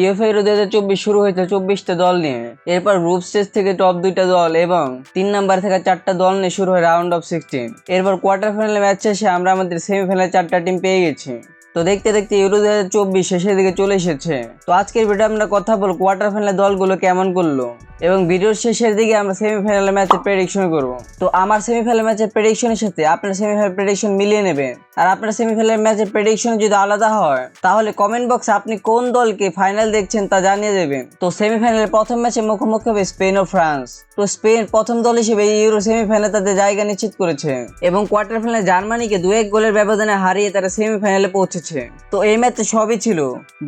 UEFA euro দুই হাজার চব্বিশ শুরু হয়েছে, চব্বিশটা দল নিয়ে। এরপর গ্রুপ স্টেজ থেকে টপ দুইটা দল এবং তিন নাম্বার থেকে চারটা দল নিয়ে শুরু হয় রাউন্ড অফ সিক্সটিন এরপর কোয়ার্টার ফাইনাল ম্যাচ শেষে আমরা আমাদের সেমিফাইনালে চারটা টিম পেয়ে গেছি। তো দেখতে দেখতে ইউরো দু হাজার চব্বিশ শেষের দিকে চলে এসেছে। তো আজকের ভিডিও আমরা কথা বলব কোয়ার্টার ফাইনালের দলগুলো কেমন করল এবং ভিডিওর শেষের দিকে আমরা সেমিফাইনাল ম্যাচের প্রেডিকশন করব। তো আমার সেমিফাইনাল ম্যাচের প্রেডিকশনের সাথে আপনার সেমিফাইনাল প্রেডিকশন মিলিয়ে নেবেন। আর আপনার সেমিফাইনাল ম্যাচের প্রেডিকশন যদি আলাদা হয়, তাহলে কমেন্ট বক্সে আপনি কোন দলকে ফাইনাল দেখছেন তা জানিয়ে দেবেন। তো সেমিফাইনালের প্রথম ম্যাচে মুখোমুখি হবে স্পেন ও ফ্রান্স তো স্পেন প্রথম দল হিসেবে ইউরো সেমিফাইনালে তাদের জায়গা নিশ্চিত করেছে এবং কোয়ার্টার ফাইনালে জার্মানিকে দু এক গোলের ব্যবধানে হারিয়ে তারা সেমিফাইনালে পৌঁছেছে। তো এই ম্যাচে সবই ছিল।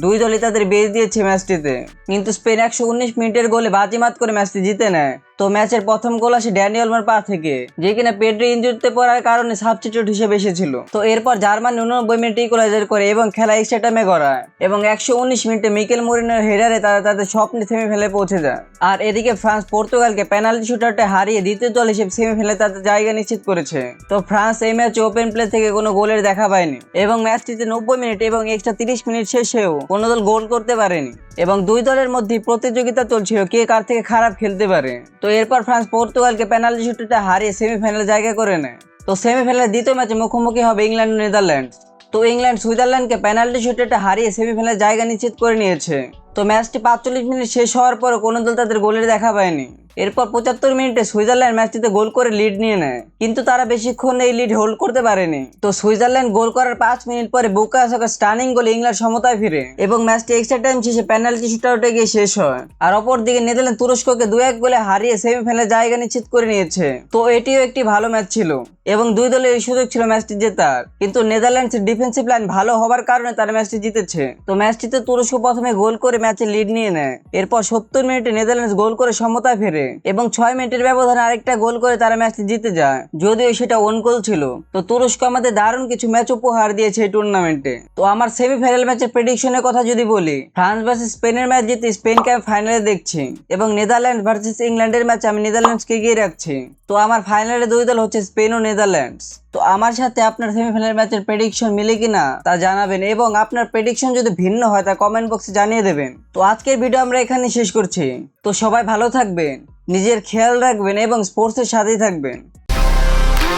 দুই দলই তাদের বেজ দিয়েছে ম্যাচটিতে। কিন্তু স্পেন একশো উনিশ মিনিটের গোলে বাজিমাত করে ম্যাচটি জিতে নেয়। তো ম্যাচের প্রথম গোল আসে ড্যানিয়েলমার পা থেকে, যে কিনা পেড্রি ইঞ্জুরিতে পড়ার কারণে সাবস্টিটিউট হিসেবে এসেছিল। তো এরপর জার্মানি উননব্বই মিনিট ইকুয়ালাইজার করে এবং খেলা এক্সট্রা টাইমে করায় এবং একশো উনিশ মিনিটে মিকেল মরিনের হেডারে তারা তাদের স্বপ্নে সেমিফাইনালে পৌঁছে যায়। আর এদিকে ফ্রান্স পর্তুগালকে পেনাল্টি শুটারটা হারিয়ে দ্বিতীয় দল হিসেবে সেমিফাইনালে তাদের জায়গা নিশ্চিত করেছে। তো ফ্রান্স এই ম্যাচে ওপেন প্লে থেকে কোনো গোলের দেখা পায়নি এবং ম্যাচটিতে নব্বই মিনিট এবং এক্সট্রা তিরিশ মিনিট শেষেও কোনো দল গোল করতে পারেনি। এবং দুই দলের মধ্যে প্রতিযোগিতা চলছিল। কে কার থেকে খারাপ খেলতে পারে? তো এরপর ফ্রান্স পর্তুগালকে পেনাল্টি শুটটা হারিয়ে সেমিফাইনালে জায়গা করে নেয়। তো সেমিফাইনালের দ্বিতীয় ম্যাচে মুখোমুখি হবে ইংল্যান্ড ও নেদারল্যান্ড তো ইংল্যান্ড সুইজারল্যান্ডকে পেনাল্টি শুটটা হারিয়ে সেমিফাইনালে জায়গা নিশ্চিত করে নিয়েছে। তো ম্যাচটি পাঁচচল্লিশ মিনিট শেষ হওয়ার পরও কোনো দল তাদের গোলের দেখা পায়নি। এরপর পঁচাত্তর মিনিটে সুইজারল্যান্ড ম্যাচটিতে গোল করে লিড নিয়ে নেয়। কিন্তু তারা বেশিক্ষণ এই লিড হোল্ড করতে পারেনি। তো সুইজারল্যান্ড গোল করার পাঁচ মিনিট পরে বুকাসকা স্টার্নিং গোলে ইংল্যান্ড সমতায় ফিরে। এবং ম্যাচটি এক্সট্রা টাইম শেষে পেনাল্টি শুটআউটে গিয়ে শেষ হয়। আর অপরদিকে নেদারল্যান্ড তুরস্ককে দু এক গোলে হারিয়ে সেমিফাইনালে জায়গা নিশ্চিত করে নিয়েছে। তো এটিও একটি ভালো ম্যাচ ছিল। এবং দুই দলের এই সুযোগ ছিল ম্যাচটি জেতার। কিন্তু নেদারল্যান্ডসের ডিফেন্সিভ লাইন ভালো হওয়ার কারণে তারা ম্যাচটি জিতেছে। তো ম্যাচটিতে তুরস্ক প্রথমে গোল করে ম্যাচে লিড নিয়ে নেয়। এরপর সত্তর মিনিটে নেদারল্যান্ডস গোল করে সমতায় ফেরে। এবং ছয় মিনিটের ব্যবধানে আরেকটা গোল করে তারা ম্যাচটি জিতে যায়। যদিও সেটা ওন গোল ছিল। তো তুরস্ক আমাদের দারুণ কিছু ম্যাচ উপহার দিয়েছে এই টুর্নামেন্টে তো আমার সেমিফাইনাল ম্যাচের প্রেডিকশনের কথা যদি বলি, ফ্রান্স ভার্সেস স্পেনের ম্যাচ জিতে স্পেনকে আমি ফাইনালে দেখছি। এবং নেদারল্যান্ড ভার্সেস ইংল্যান্ডের ম্যাচ আমি নেদারল্যান্ডসকে এগিয়ে রাখছি। তো আমার ফাইনালে দুই দল হচ্ছে স্পেন ও নেদারল্যান্ডস। তো আমার সাথে আপনার সেমিফাইনাল ম্যাচের প্রেডিকশন মিলে কিনা তা জানাবেন এবং আপনার প্রেডিকশন যদি ভিন্ন হয়, তা কমেন্ট বক্সে জানিয়ে দেবেন। তো আজকের ভিডিও আমরা এখানে শেষ করছি। তো সবাই ভালো থাকবেন। নিজের খেয়াল রাখবেন এবং স্পোর্টসের সাথেই থাকবেন।